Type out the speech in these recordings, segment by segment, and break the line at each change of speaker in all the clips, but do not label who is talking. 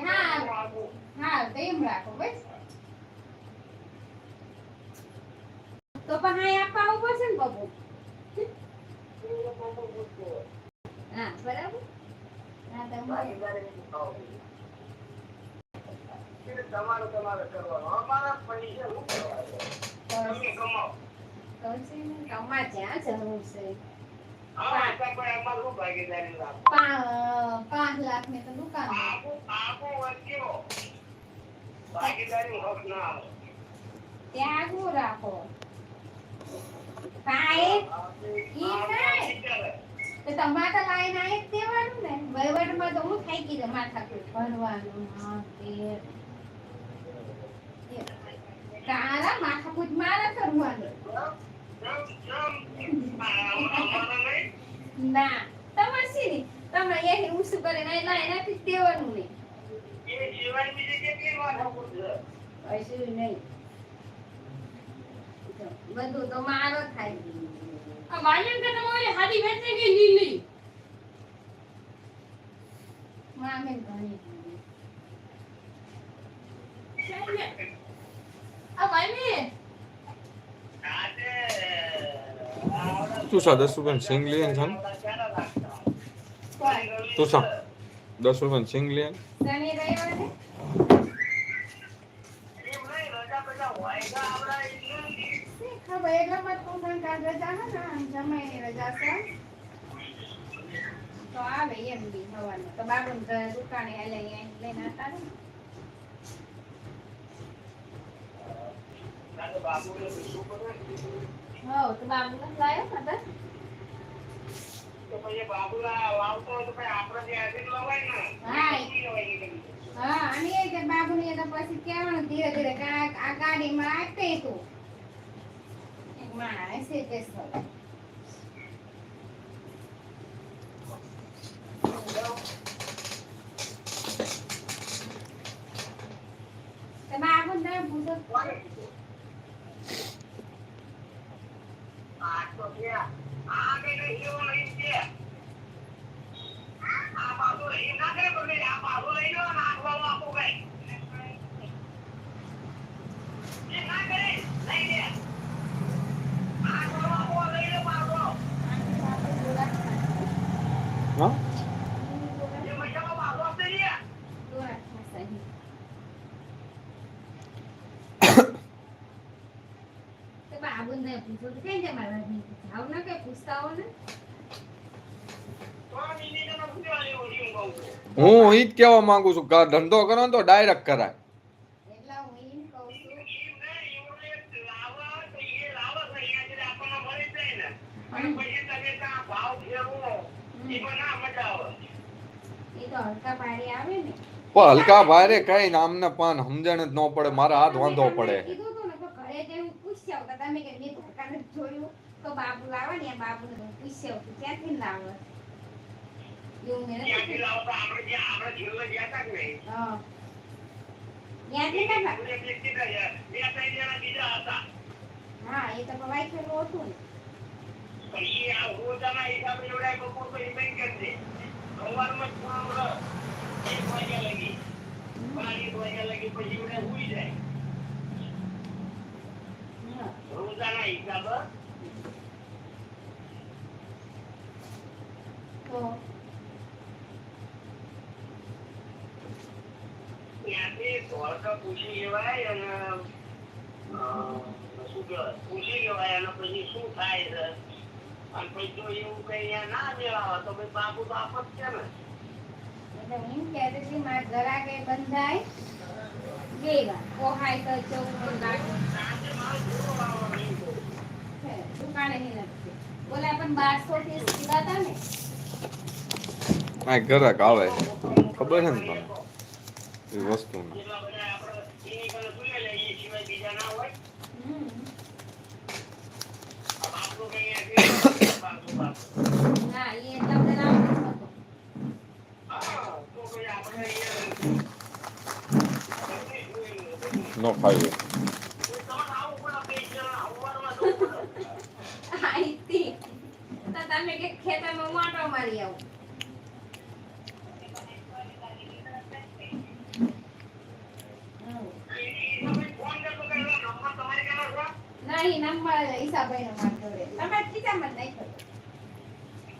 હા હા તો એમ રાખો બસ તો પણ હા આપવા આવું પડશે ને તો
તમારે તમારે કરવાનું અમારા પૈસા હું કરવાનું? તમે કમાઓ
જ્યાં જરૂર છે પાંચ લાખની તો દુકાન. ત્યાં આગળ રાખો તમારે લાઈન આવી દેવાનું ને વહીવટમાં તો ગઈ માથા તારા માથાકૂટ મારા કરવાનું ના તમારે નહીં તમે એની ઊંચું અહીં લાઈન આપી જ દેવાનું નહીં.
છે?
કશું બધું તો મારો થાય.
આ વાયન કે તમારી વેચે કે લીલી?
મામે ઘણી
આ વાયને
આજે
તું સા દસ રૂપિયાની સિંગ લે છે જાન તું સા દસ રૂપિયાની સિંગ લે
શનિ રવિવારે
એમ નહીં, રજા બજા વાયદા આવડા એટલે
શી ખબર એટલામાં તો આવે એમ બી હવાનું તો ઘરે દુકાને લઈને આવતા ને.
તારે લવાય ને.
હા. હા અને એ કે પછી કહેવાનું ધીરે ધીરે કે આ ગાડી ગાડીમાં આપે તું માણસ
આ તો છે. આ કઈ નહીં જેવો નહીં છે. આ બાબુ એ ના કરે પણ નહીં. આ બાબુ લઈ લો અને આખવાનું આપો કઈ. એ ના કરે. લઈ લે. આખવાનું આપો, લઈ લે બાબુ.
હા
એ મજામાં બાબુ આપી દે.
બાબુને પૂછો તો કઈ જમા જાવ ને હો ને
ઈ જ કહેવા માંગુ છું ધંધો કરો ને તો ડાયરેક્ટ કરાય.
ને. ના
હલકા ને.
ભારે કઈ નામને પણ સમજણ જ ન પડે મારા હાથ વાંધો પડે.
ને તો કે બાબુ લાવે ને બાબુ ને તો પૂછી આવતું ક્યાંથી લાવે એવું મેં નથી
લાવો તો આપણે જ્યાં- આપણે છેલ્લે ગયા તા નહીં,
હા ત્યાંથી ના લાવે.
આપણે વ્યક્તિ ગયા, બે ત્રણ જણા બીજા હતા.
હા એ તો વાઈફાઈ હતું ને
પણ ઈ આ રોજાના હિસાબે એવડાય બપોર પછી બંધ કરી દે. સવારમાં જ એક વાગ્યા લગી. બાવીસ વાગ્યા લગી પછી એવડાય હુઈ જાય.
હા.
રોજાના હિસાબે
તો
ત્યાંથી ધોળકા પૂછી લેવાય અને શું કહેવાય, પૂછી લેવાય અને પછી શું થાય છે? અને પછી જો એવું કઈ ના મેળાવે તો પછી બાપુ તો આપ જ છે ને.
એટલે હું કહેતી હતી મારા ઘરાકે બંધાય બે વાર તો. છે દુકાને ની નથી. બોલે પણ બારસો થી સીધા હતા ને
આ ગ્રાહક આવે છે. ખબર છે ને તને એ
વસ્તુ નો હોય
હમ.
આ બાપનું કઈ અહીંયા બાપુ, બાપુ.
ના એ એટલા બધા લાભ નથી થતો.
હા, તો પછી આપણે અહીંયા
નો ફાવે
તમારે આવું પડે બે જણા સવારમાં જવું પડે
આ ઈતી. તો તમે કે ખેતરમાં માટો મારી આવો તમારે નાખ્યો.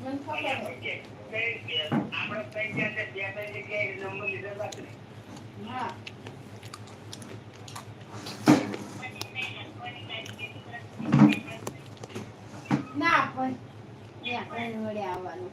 મને ખબર
આપણે કઈ બે ત્રણ જગ્યાએ નંબર
હા ના પણ ત્યાં ત્રણ વડે આવવાનું.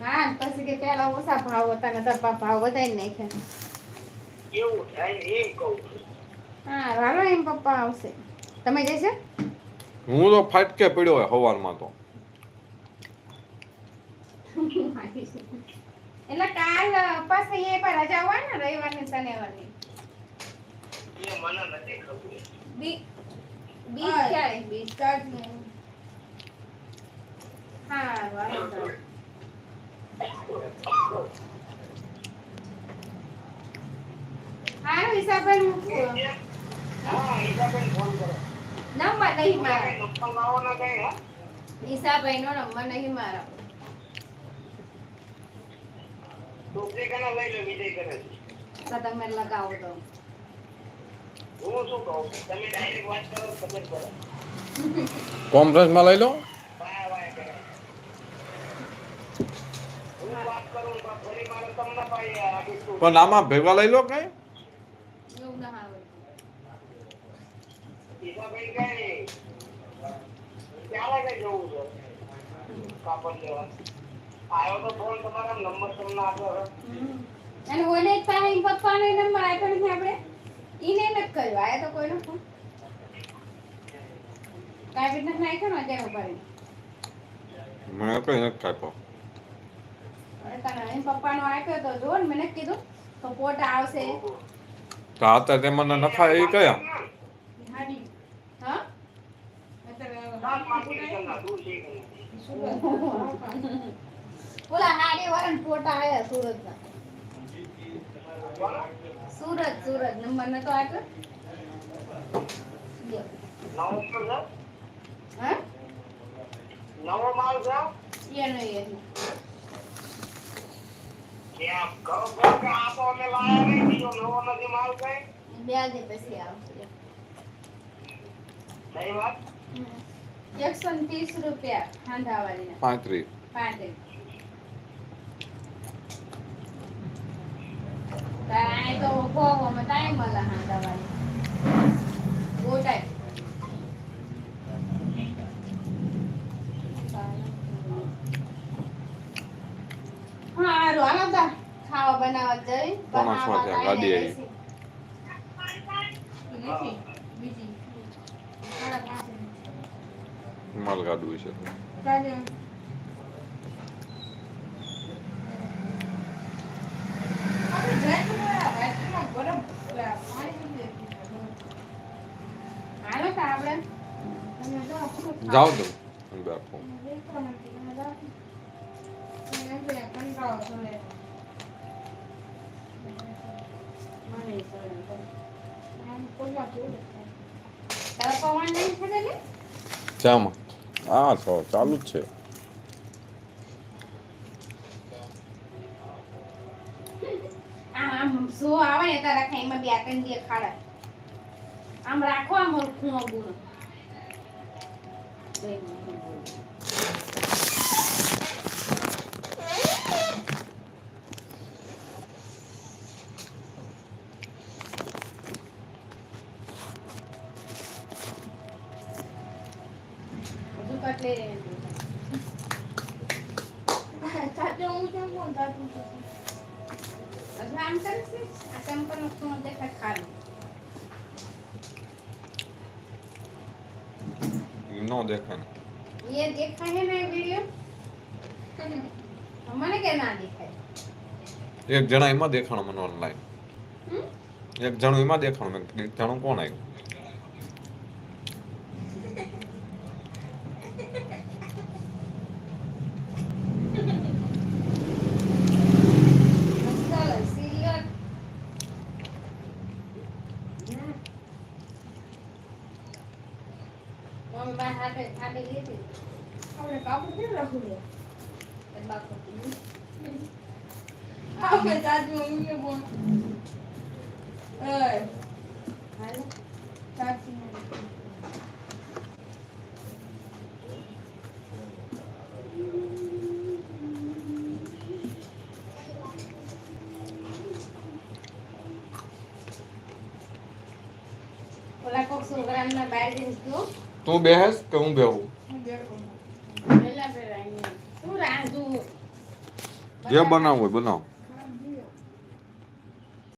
હા.
ને પછી કે
પેલા ઓછા ભાવ હતા ને અત્યારે ભાવ વધારી નાખ્યા.
એવું થાય એમ કહું
હા હાલો એમ પપ્પા આવશે. તમે જશે
હું તો ફાટકે પડ્યો હોય સવારમાં તો.
એટલે કાલ પાસે એ પર રજા હોય ને રવિવારની શનિવારની.
એ મને નથી ખબર.
બી બીજ ક્યારે? હા બરાબર હા હિસાબે
હા ઈશાબેન ફોન કરો.
નંબર નહીં મારા
નુકસાન ના
નંબર નહીં મારા
દૂસરી લઈ લો વિજય કરે
તમે લગાવો તો
હું શું કહું? તમે ડાયરેક્ટ વાત કરો ખબર પડે.
કોન્ફરન્સમાં લઈ લો
વાય વાય કરે હું વાત કરું તો ફરી મારે તમને પાઈ આગળ શું
પણ આમાં ભેગા લઈ લો કઈ?
આપ્યો
અને ઓલે જ પાસે પપ્પાનો નંબર આપ્યો નથી આપણે ઈને નથી કર્યો આયા તો કોઈનો ફોન કાઈ નથી નાખ્યો ને અત્યારે ઉપાડી
મને કઈ નથી
એમ પપ્પાનો આપ્યો તો જો ને મને કીધું તો ફોટા આવશે.
તો અત્યારે તે મને નખાય એ કયા?
હાડી.
ઓલા વાળા ફોટા આયા સુરતના.
બોલો.
સુરત સુરત નંબર નતો આપ્યો.
નવો માલ છે? નવો માલ છે?
એનો એ એકસો ને ત્રીસ રૂપિયા હાંધાવાળીના
પાંત્રીસ
પાંત્રીસ તારે તો ગોવામાં ટાઈમ મળે હાંધાવાળી બહુ ટાઈમ હા હારું હાલો તા ખાવા બનાવવા જઈ.
પણ છે? ગાડી આવી. માલ કાઢવું છે.
કાલે આપણે જયપુરા
ચામાં હા તો ચાલુ જ છે.
આમ આમ સો આવે ને તારા ખાઈમાં બે ત્રણ દે ખાડા. આમ રાખો આમ ખૂણો ગુણો નો દેખાય
એ દેખાય ને
વિડિયો મને કે ના દેખાય.
એક જણા એમાં દેખાણો મને ઓનલાઈન એક જણો એમાં દેખાણો મેં જણો કોણ આવ્યું
Hola, con su gran bailinho.
તું બેસ કે હું બેહું? જે બનાવવું હોય બનાવ.